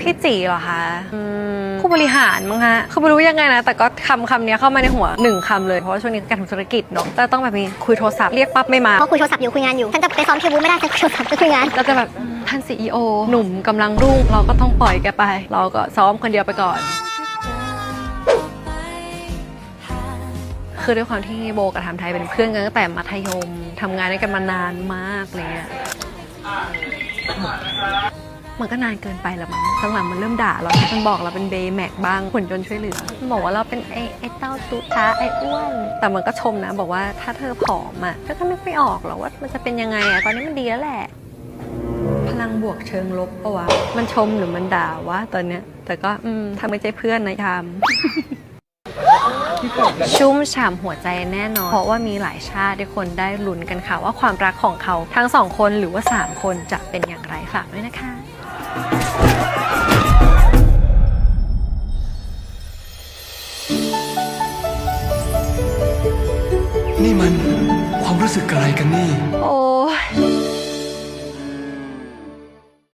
พี่จีเหรอคะอืมผู้บริหารมั้งฮะคือไม่รู้ยังไงนะ แต่ก็คำคำเนี้ยเข้ามาในหัวหนึ่งคำเลย เพราะว่าช่วงนี้การทำธุรกิจเนาะแต่ต้องแบบมีคุยโทรศัพท์เรียกปั๊บไม่มาเพราะคุยโทรศัพท์อยู่คุยงานอยู่ ฉันจะไปซ้อมเคบูไม่ได้ฉันคุยโทรศัพท์จะคุยงานเราจะแบบอืมท่านซีอหนุ่มกำลังรุ่ง เราก็ต้องปล่อยแกไป เราก็ซ้อมคนเดียวไปก่อนออกไปหาคือด้วยความที่โบกับไทม์ไทยเป็นเพื่อนกันตั้งแต่มัธยมทำงานด้วยกันมานานมากอะไรเลย มันก็นานเกินไปแล้วมั้งหลังๆมันเริ่มด่าเรามันบอกเราเป็นเบย์แม็กบ้างหุ่นยนต์ช่วยเหลือมันบอกว่าเราเป็นไอ้ไอ้เต้าตุ๊ตาไอ้อ้วน แต่มันก็ชมนะ บอกว่าถ้าเธอผอมอะเธอก็นึกไม่ออกหรอกว่ามันจะเป็นยังไงอะตอนนี้มันดีแล้วแหละ พลังบวกเชิงลบปะวะมันชมหรือมันด่าวะตอนเนี้ย แต่ก็อืมทำไม่ใจเพื่อนนะทำชุ่มฉ่ำหัวใจแน่นอน เพราะว่ามีหลายชาติที่คนได้ลุ้นกันค่ะว่าความรักของเขาทั้งสองคนหรือว่าสามคนจะเป็นอย่างไรฝากด้วยนะคะ นี่มันความรู้สึกอะไรกันนี่ โอ้